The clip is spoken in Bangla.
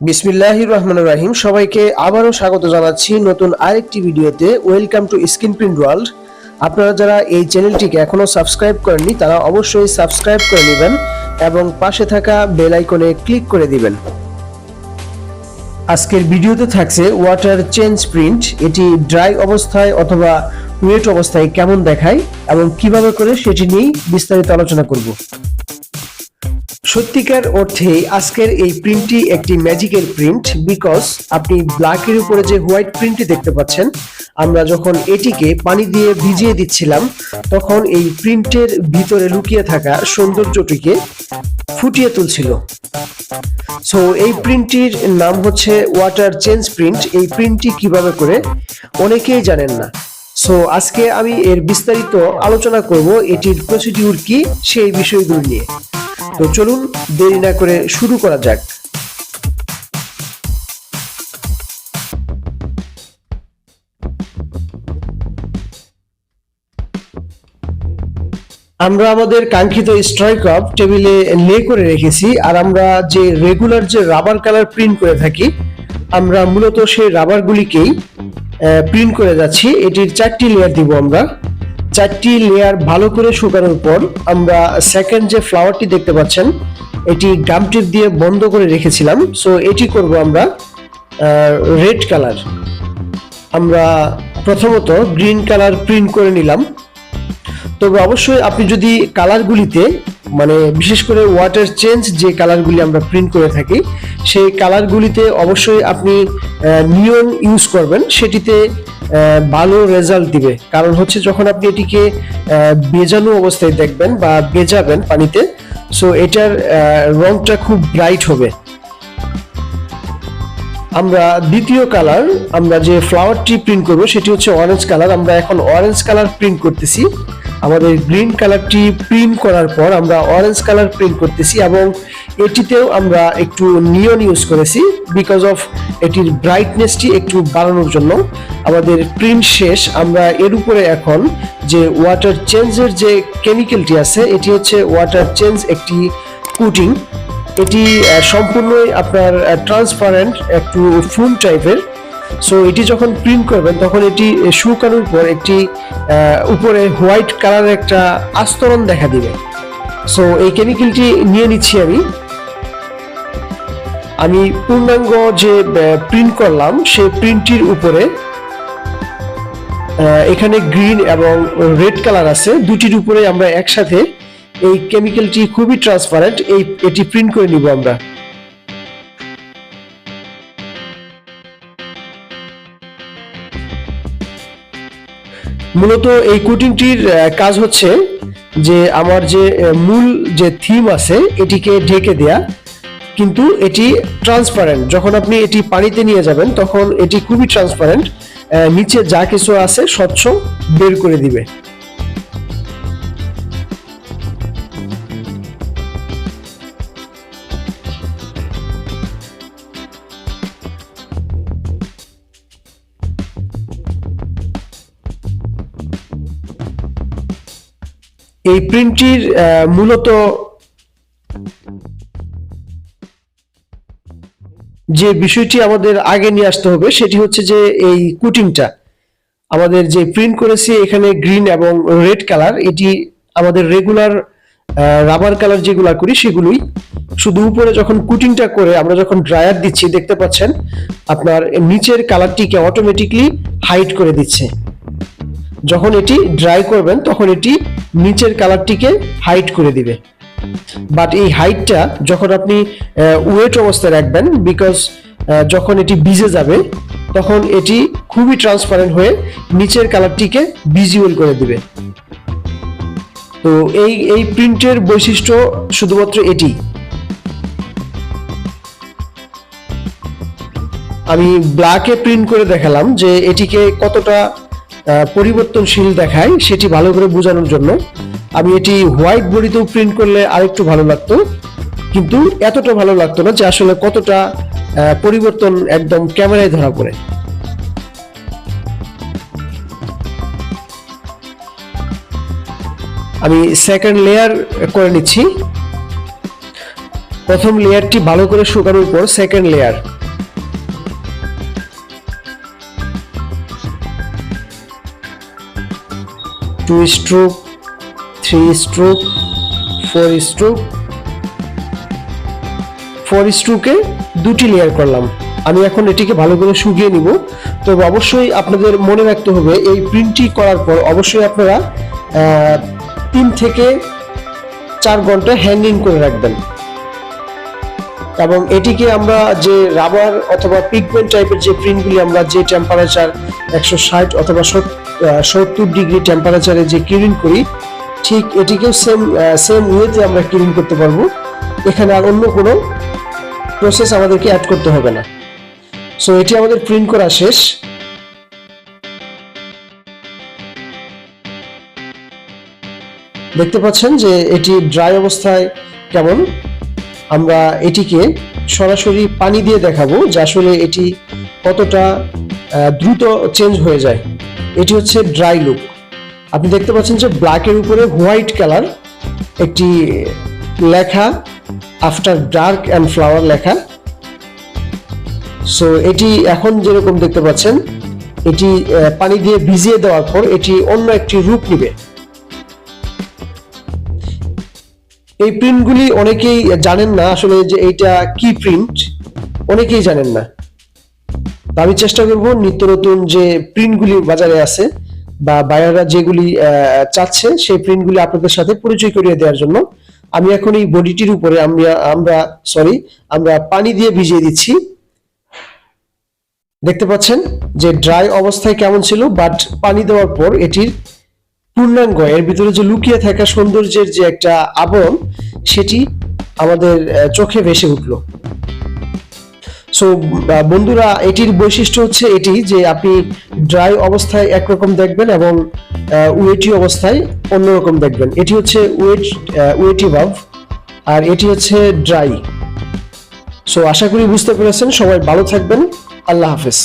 বিসমিল্লাহ রহমান রাহিম। সবাইকে আবারও স্বাগত জানাচ্ছি নতুন আরেকটি ভিডিওতে। Welcome to screen print world আপনারা যারা এই চ্যানেলটিকে এখনও সাবস্ক্রাইব করেননি, তারা অবশ্যই সাবস্ক্রাইব করে নেবেন এবং পাশে থাকা বেল আইকনে ক্লিক করে দিবেন। আজকের ভিডিওতে থাকছে ওয়াটার চেঞ্জ প্রিন্ট এটি ড্রাই অবস্থায় অথবা ওয়েট অবস্থায় কেমন দেখায় এবং কীভাবে করে সেটি নিয়েই বিস্তারিত আলোচনা করব। সত্যিকার অর্থে আজকের এই প্রিন্টটি একটি ম্যাজিকের প্রিন্ট বিকজ আপনি ব্ল্যাকের উপরে যে হোয়াইট প্রিন্টটি দেখতে পাচ্ছেন, আমরা যখন এটিকে পানি দিয়ে ভিজিয়ে দিচ্ছিলাম, তখন এই প্রিন্টের ভিতরে লুকিয়ে থাকা সৌন্দর্যটিকে ফুটিয়ে তুলছিল। সো এই প্রিন্টটির নাম হচ্ছে ওয়াটার চেঞ্জ প্রিন্ট এই প্রিন্টটি কীভাবে করে, অনেকেই জানেন না। সো আজকে আমি এর বিস্তারিত আলোচনা করব, এটির প্রসিডিউর কি, সেই বিষয়গুলো নিয়ে। তো চলুন দেরি না করে শুরু করা যাক। আমরা আমাদের কাঙ্ক্ষিত স্ট্রাইক আপ টেবিলে লে করে রেখেছি আর আমরা যে রেগুলার যে রাবার কালার প্রিন্ট করে থাকি, আমরা মূলত সেই রাবারগুলিকেই প্রিন্ট করে যাচ্ছি। এটির চারটি লেয়ার দিব আমরা। চারটি লেয়ার ভালো করে শুকানোর পর আমরা সেকেন্ড যে ফ্লাওয়ারটি দেখতে পাচ্ছেন, এটি গাম টিপ দিয়ে বন্ধ করে রেখেছিলাম। সো এটি করব আমরা রেড কালার আমরা প্রথমত গ্রিন কালার প্রিন্ট করে নিলাম। তবে অবশ্যই আপনি যদি কালারগুলিতে মানে বিশেষ করে ওয়াটার চেঞ্জ যে কালারগুলি আমরা প্রিন্ট করে থাকি, সেই কালারগুলিতে অবশ্যই আপনি নিয়ন ইউজ করবেন। সেটিতে ভালো রেজাল্ট দিবে। কারণ হচ্ছে যখন আপনি এটিকে বেজানো অবস্থায় দেখবেন বা বেজাবেন পানিতে সো এটার রংটা খুব ব্রাইট হবে। আমরা দ্বিতীয় কালার আমরা যে ফ্লাওয়ারটি প্রিন্ট করব, সেটি হচ্ছে অরেঞ্জ কালার আমরা এখন অরেঞ্জ কালার প্রিন্ট করতেছি। আমাদের গ্রিন কালারটি প্রিন্ট করার পর আমরা অরেঞ্জ কালার প্রিন্ট করতেছি এবং এটিতেও আমরা একটু নিয়ন ইউজ করেছি বিকজ অফ এটির ব্রাইটনেসটি একটু বাড়ানোর জন্য। আমাদের প্রিন্ট শেষ, আমরা এর উপরে এখন যে ওয়াটার চেঞ্জের যে কেমিক্যালটি আছে, এটি হচ্ছে ওয়াটার চেঞ্জ একটি কুটিং এটি সম্পূর্ণই আপনার ট্রান্সপারেন্ট একটু ফুল টাইপের সো এটি যখন প্রিন্ট করবেন, তখন এটি শুকানোর পর একটি উপরে হোয়াইট কালারের একটা আস্তরণ দেখা দিবে। সো এই কেমিক্যালটি নিয়ে নিচ্ছি আমি। আমি পূর্ণাঙ্গ যে প্রিন্ট করলাম, সেই প্রিন্টটির উপরে এখানে গ্রিন এবং রেড কালার আছে। দুটির উপরে আমরা একসাথে এই কেমিক্যালটি খুবই ট্রান্সপারেন্ট এই, এটি প্রিন্ট করে নিব আমরা। মূলত এই কোটিংটির কাজ হচ্ছে যে, আমার যে মূল যে থিম আছে, এটিকে ঢেকে দেয়া। কিন্তু এটি ট্রান্সপারেন্ট যখন আপনি এটি পানিতে নিয়ে যাবেন, তখন এটি খুবই ট্রান্সপারেন্ট নিচে যা কিছু আছে, স্বচ্ছ বের করে দিবে। এই প্রিন্টটির মূলত যে বিষয়টি আমাদের আগে নিয়ে আসতে হবে সেটি হচ্ছে যে এই কুটিংটা। আমাদের যে প্রিন্ট করেছি এখানে গ্রিন এবং রেড কালার এটি আমাদের রেগুলার রাবার কালার যেগুলো করি সেগুলোই। শুধু উপরে যখন কুটিংটা করে আমরা যখন ড্রায়ার দিচ্ছি, দেখতে পাচ্ছেন আপনার নিচের কালারটিকে অটোমেটিকলি হাইড করে দিচ্ছে। যখন এটি ড্রাই করবেন, তখন এটি নিচের কালারটিকে হাইড করে দিবে। বাট এই হাইটটা যখন আপনি ওয়েট অবস্থায় রাখবেন বিকজ যখন এটি ভিজে যাবে, তখন এটি খুবই ট্রান্সপারেন্ট হয়ে নিচের কালারটিকে ভিজুয়াল করে দিবে। তো এই এই প্রিন্টের বৈশিষ্ট্য শুধুমাত্র এটি। আমি ব্ল্যাকে প্রিন্ট করে দেখালাম যে এটিকে কতটা পরিবর্তনশীল দেখায়, সেটি ভালো করে বোঝানোর জন্য। আমি এটি হোয়াইট বডিতেও প্রিন্ট করলে আরেকটু ভালো লাগতো। কিন্তু এতটা ভালো লাগতো না যে আসলে কতটা পরিবর্তন একদম ক্যামেরায় ধরা পড়ে। আমি সেকেন্ড লেয়ার করে নিচ্ছি। প্রথম লেয়ারটি ভালো করে শুকানোর পর second layer two stroke three stroke four stroke four স্ট্রোকে দুটি লেয়ার করলাম। আমি এখন এটিকে ভালো করে শুকিয়ে নিব। তবে অবশ্যই আপনাদের মনে রাখতে হবে, এই প্রিন্টটি করার পর অবশ্যই আপনারা তিন থেকে চার ঘণ্টা হ্যাঙ্গিং করে রাখবেন। এবং এটিকে আমরা যে রাবার অথবা পিগমেন্ট টাইপের যে প্রিন্টগুলি আমরা যে টেম্পারেচার একশো ষাট অথবা সত্তর ডিগ্রি টেম্পারেচারে যে কিরিন করি ঠিক এটিকেও সেম সেম ওয়েতে আমরা কিরিন করতে পারব। এখানে আর অন্য কোনো প্রসেস আমাদেরকে অ্যাড করতে হবে না। সো এটি আমাদের প্রিন্ট করা শেষ। দেখতে পাচ্ছেন যে এটি ড্রাই অবস্থায় কেমন? আমরা এটিকে সরাসরি পানি দিয়ে দেখাবো যে আসলে এটি কতটা দ্রুত চেঞ্জ হয়ে যায়। এটি হচ্ছে ড্রাই লুক আপনি দেখতে পাচ্ছেন যে ব্ল্যাকের উপরে হোয়াইট কালার একটি লেখা আফটার ডার্ক অ্যান্ড ফ্লাওয়ার লেখা। সো এটি এখন যেরকম দেখতে পাচ্ছেন, এটি পানি দিয়ে ভিজিয়ে দেওয়ার পর এটি অন্য একটি রূপ নিবে। এই প্রিন্টগুলি অনেকেই জানেন না আসলে যে এইটা কি প্রিন্ট অনেকেই জানেন না। আমি চেষ্টা করব নিত্য নতুন যে প্রিন্টগুলি বাজারে আছে বা বায়াররা যেগুলি চাচ্ছে সেই প্রিন্টগুলি আপনাদের সাথে পরিচয় করিয়ে দেওয়ার জন্য আমি এখন এই বডিটির উপরে আমরা আমরা সরি আমরা পানি দিয়ে ভিজিয়ে দিচ্ছি। দেখতে পাচ্ছেন যে ড্রাই অবস্থায় কেমন ছিল বাট পানি দেওয়ার পর এটির পূর্ণাঙ্গ, এর ভিতরে যে লুকিয়ে থাকা সৌন্দর্যের যে একটা আবরণ, সেটি আমাদের চোখে ভেসে উঠল। সো বন্ধুরা, এটির বৈশিষ্ট্য হচ্ছে এটি যে আপনি ড্রাই অবস্থায় একরকম দেখবেন এবং ওয়েটি অবস্থায় অন্যরকম দেখবেন। এটি হচ্ছে ওয়েট ওয়েটি ভাব আর এটি হচ্ছে ড্রাই সো আশা করি বুঝতে পেরেছেন। সবাই ভালো থাকবেন। আল্লাহ হাফেজ।